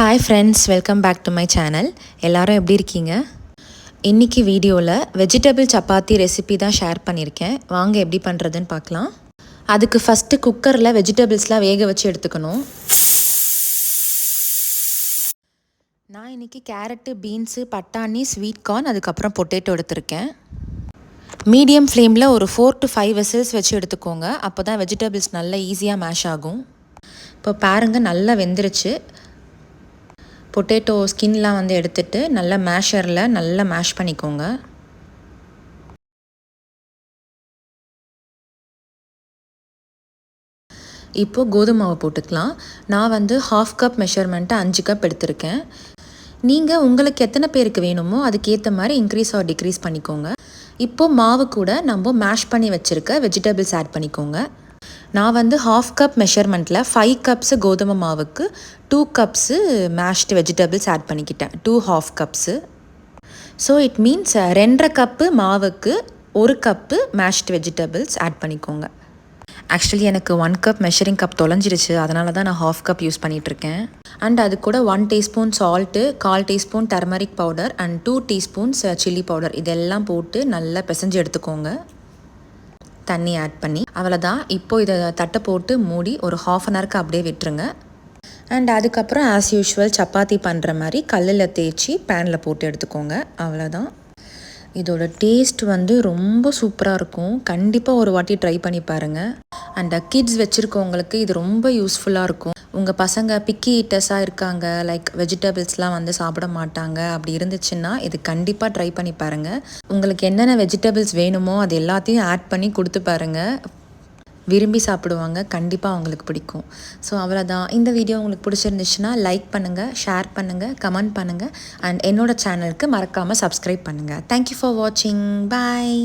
Hi friends welcome back to my channel எல்லோரும் எப்படி இருக்கீங்க? இன்றைக்கி வீடியோவில் வெஜிடபிள் சப்பாத்தி ரெசிபி தான் ஷேர் பண்ணியிருக்கேன். வாங்க எப்படி பண்ணுறதுன்னு பார்க்கலாம். அதுக்கு ஃபஸ்ட்டு குக்கரில் வெஜிடபிள்ஸ்லாம் வேக வச்சு எடுத்துக்கணும். நான் இன்றைக்கி கேரட்டு பீன்ஸு பட்டாணி ஸ்வீட் கார்ன் அதுக்கப்புறம் பொட்டேட்டோ எடுத்திருக்கேன். மீடியம் ஃப்ளேமில் ஒரு ஃபோர் டு ஃபைவ் வெசல்ஸ் வச்சு எடுத்துக்கோங்க. அப்போ தான் வெஜிடபிள்ஸ் நல்லா ஈஸியாக மேஷ் ஆகும். இப்போ பாருங்கள் நல்லா வெந்துருச்சு. பொட்டேட்டோ ஸ்கின்லாம் வந்து எடுத்துட்டு நல்லா மேஷரில் நல்லா மேஷ் பண்ணிக்கோங்க. இப்போது கோதுமை மாவு போட்டுக்கலாம். நான் வந்து ஹாஃப் கப் மெஷர்மெண்ட்டு அஞ்சு கப் எடுத்திருக்கேன். நீங்கள் உங்களுக்கு எத்தனை பேருக்கு வேணுமோ அதுக்கேற்ற மாதிரி இன்க்ரீஸ் ஆர் டிக்ரீஸ் பண்ணிக்கோங்க. இப்போது மாவு கூட நம்ம மேஷ் பண்ணி வச்சுருக்க வெஜிடபிள்ஸ் ஆட் பண்ணிக்கோங்க. நான் வந்து ஹாஃப் கப் மெஷர்மெண்ட்டில் ஃபைவ் கப்ஸு கோதுமை மாவுக்கு two cups mashed vegetables add பண்ணிக்கிட்டேன். Two half cups so it means ரெண்டரை கப்பு மாவுக்கு ஒரு கப்பு மேஷ்டு வெஜிடபிள்ஸ் ஆட் பண்ணிக்கோங்க. ஆக்சுவலி எனக்கு ஒன் கப் மெஷரிங் கப் தொலைஞ்சிருச்சு. அதனால தான் நான் ஹாஃப் கப் யூஸ் பண்ணிகிட்ருக்கேன் அண்ட் அது கூட one teaspoon salt call teaspoon turmeric powder and two teaspoons chilli powder இதெல்லாம் போட்டு நல்லா பிசைஞ்சு எடுத்துக்கோங்க. தண்ணி ஆட் பண்ணி அவ்வளோதான் இப்போது இதை தட்டை போட்டு மூடி ஒரு ஹாஃப் அன் ஹவருக்கு அப்படியே விட்டுருங்க. அண்ட் அதுக்கப்புறம் ஆஸ் யூஷுவல் சப்பாத்தி பண்ணுற மாதிரி கல்லில் தேய்ச்சி பேனில் போட்டு எடுத்துக்கோங்க. அவ்வளோதான் இதோட டேஸ்ட் வந்து ரொம்ப சூப்பராக இருக்கும். கண்டிப்பாக ஒரு வாட்டி ட்ரை பண்ணி பாருங்கள் அண்ட் கிட்ஸ் வச்சுருக்கவங்களுக்கு இது ரொம்ப யூஸ்ஃபுல்லாக இருக்கும். உங்கள் பசங்க பிக்கி ஈட்டர்ஸாக இருக்காங்க லைக் வெஜிடபிள்ஸ்லாம் வந்து சாப்பிட மாட்டாங்க. அப்படி இருந்துச்சுன்னா இது கண்டிப்பாக ட்ரை பண்ணி பாருங்கள் உங்களுக்கு என்னென்ன வெஜிடபிள்ஸ் வேணுமோ அது எல்லாத்தையும் ஆட் பண்ணி கொடுத்து பாருங்கள் விரும்பி சாப்பிடுவாங்க கண்டிப்பாக அவங்களுக்கு பிடிக்கும். ஸோ அவ்வளோதான் இந்த வீடியோ உங்களுக்கு பிடிச்சிருந்துச்சுன்னா லைக் பண்ணுங்கள் ஷேர் பண்ணுங்கள் கமெண்ட் பண்ணுங்கள் அண்ட் என்னோடய சேனலுக்கு மறக்காமல் சப்ஸ்கிரைப் பண்ணுங்கள் தேங்க்யூ ஃபார் வாட்சிங் பாய்